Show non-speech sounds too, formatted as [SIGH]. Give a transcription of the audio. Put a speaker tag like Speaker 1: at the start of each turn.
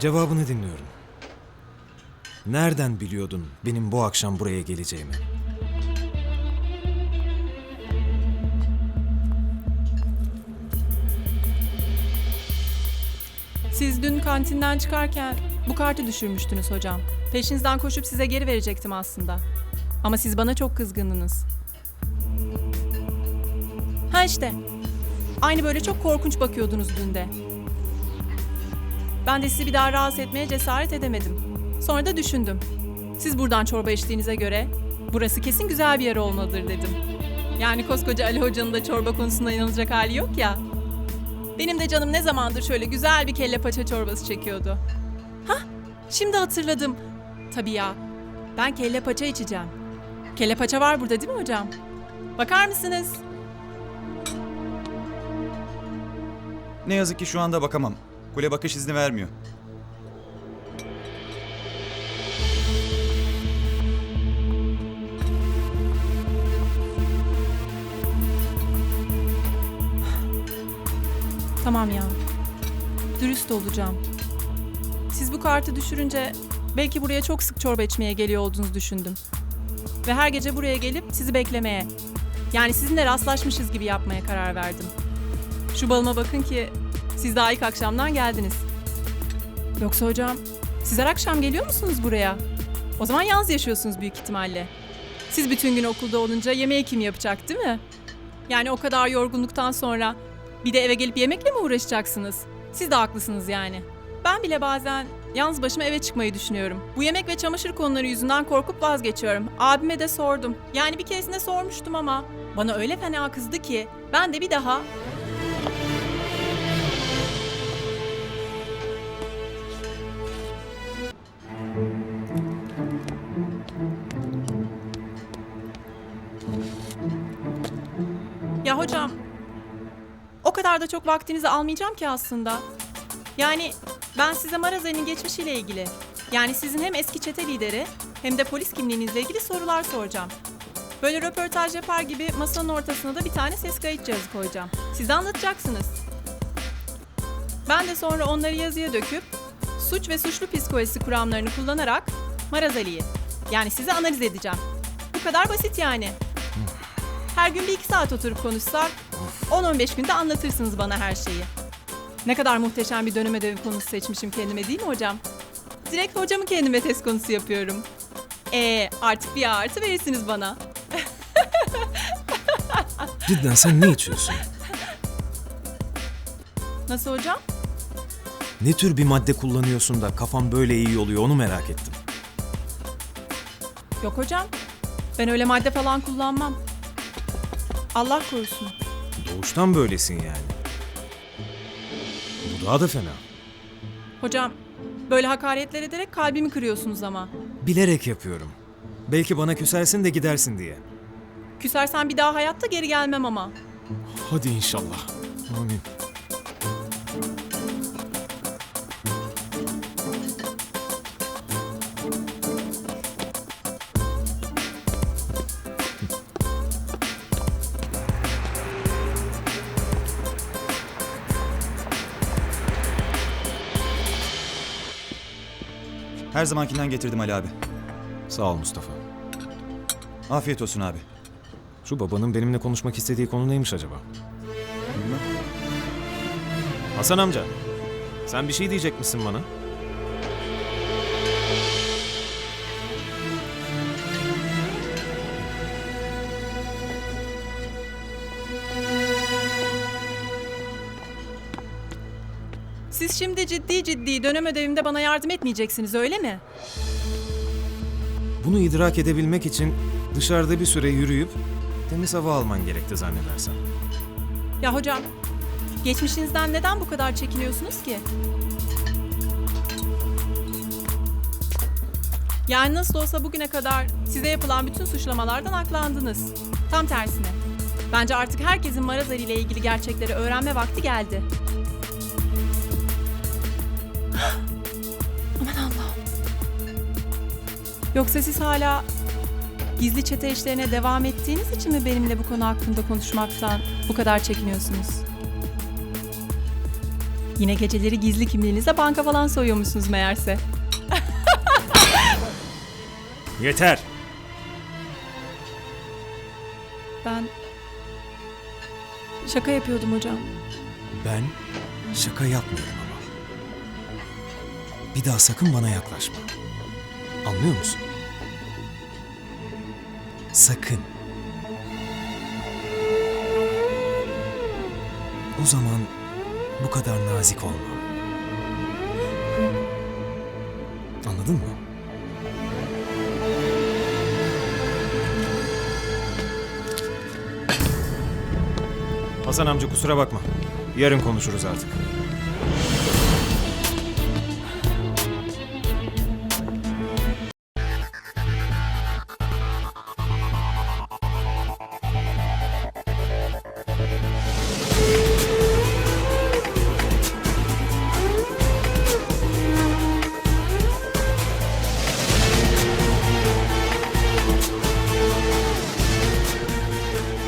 Speaker 1: Cevabını dinliyorum. Nereden biliyordun benim bu akşam buraya geleceğimi?
Speaker 2: Siz dün kantinden çıkarken bu kartı düşürmüştünüz hocam. Peşinizden koşup size geri verecektim aslında. Ama siz bana çok kızgındınız. Ha işte. Aynı böyle çok korkunç bakıyordunuz dün de. Ben de sizi bir daha rahatsız etmeye cesaret edemedim. Sonra da düşündüm. Siz buradan çorba içtiğinize göre burası kesin güzel bir yer olmalıdır dedim. Yani koskoca Ali Hoca'nın da çorba konusunda inanılacak hali yok ya. Benim de canım ne zamandır şöyle güzel bir kelle paça çorbası çekiyordu. Hah, şimdi hatırladım. Tabii ya, ben kelle paça içeceğim. Kelle paça var burada değil mi hocam? Bakar mısınız?
Speaker 3: Ne yazık ki şu anda bakamam. Kule bakış izni vermiyor.
Speaker 2: Tamam ya. Dürüst olacağım. Siz bu kartı düşürünce belki buraya çok sık çorba içmeye geliyor olduğunuzu düşündüm. Ve her gece buraya gelip sizi beklemeye, yani sizinle rastlaşmışız gibi yapmaya karar verdim. Şu balıma bakın ki siz daha ilk akşamdan geldiniz. Yoksa hocam, siz her akşam geliyor musunuz buraya? O zaman yalnız yaşıyorsunuz büyük ihtimalle. Siz bütün gün okulda olunca yemeği kim yapacak değil mi? Yani o kadar yorgunluktan sonra bir de eve gelip yemekle mi uğraşacaksınız? Siz de haklısınız yani. Ben bile bazen yalnız başıma eve çıkmayı düşünüyorum. Bu yemek ve çamaşır konuları yüzünden korkup vazgeçiyorum. Abime de sordum. Yani bir keresinde sormuştum ama bana öyle fena kızdı ki ben de bir daha Ya hocam, o kadar da çok vaktinizi almayacağım ki aslında. Yani ben size Marazeli'nin geçmişiyle ilgili, yani sizin hem eski çete lideri hem de polis kimliğinizle ilgili sorular soracağım. Böyle röportaj yapar gibi masanın ortasına da bir tane ses kayıt cihazı koyacağım. Siz anlatacaksınız. Ben de sonra onları yazıya döküp suç ve suçlu psikolojisi kuramlarını kullanarak Marazeli'yi, yani sizi analiz edeceğim. Bu kadar basit yani. Her gün bir iki saat oturup konuşsak 10-15 günde anlatırsınız bana her şeyi. Ne kadar muhteşem bir dönem ödevi konusu seçmişim kendime değil mi hocam? Direkt hocamı kendime test konusu yapıyorum. Ee, artık bir artı verirsiniz bana. [LAUGHS]
Speaker 1: Cidden sen ne içiyorsun?
Speaker 2: Nasıl hocam?
Speaker 1: Ne tür bir madde kullanıyorsun da kafam böyle iyi oluyor onu merak ettim.
Speaker 2: Yok hocam. Ben öyle madde falan kullanmam. Allah korusun.
Speaker 1: Doğuştan böylesin yani. Bu daha da fena.
Speaker 2: Hocam, böyle hakaretler ederek kalbimi kırıyorsunuz ama.
Speaker 1: Bilerek yapıyorum. Belki bana küsersin de gidersin diye.
Speaker 2: Küsersen bir daha hayatta geri gelmem ama.
Speaker 1: Hadi inşallah. Amin.
Speaker 3: Her zamankinden getirdim Ali abi.
Speaker 1: Sağ ol Mustafa.
Speaker 3: Afiyet olsun abi.
Speaker 1: Şu babanın benimle konuşmak istediği konu neymiş acaba? Hasan amca, sen bir şey diyecek misin bana?
Speaker 2: Siz şimdi ciddi ciddi dönem ödevimde bana yardım etmeyeceksiniz öyle mi?
Speaker 1: Bunu idrak edebilmek için dışarıda bir süre yürüyüp temiz hava alman gerekti zannedersem.
Speaker 2: Ya hocam, geçmişinizden neden bu kadar çekiniyorsunuz ki? Yani nasıl olsa bugüne kadar size yapılan bütün suçlamalardan aklandınız. Tam tersine. Bence artık herkesin Maraz Ali ile ilgili gerçekleri öğrenme vakti geldi. Yoksa siz hala gizli çete işlerine devam ettiğiniz için mi benimle bu konu hakkında konuşmaktan bu kadar çekiniyorsunuz? Yine geceleri gizli kimliğinizle banka falan soyuyormuşsunuz meğerse. [LAUGHS]
Speaker 1: Yeter.
Speaker 2: Ben şaka yapıyordum hocam.
Speaker 1: Ben şaka yapmıyorum ama. Bir daha sakın bana yaklaşma. Anlıyor musun? Sakın. O zaman bu kadar nazik olma. Anladın mı? Hasan amca kusura bakma. Yarın konuşuruz artık.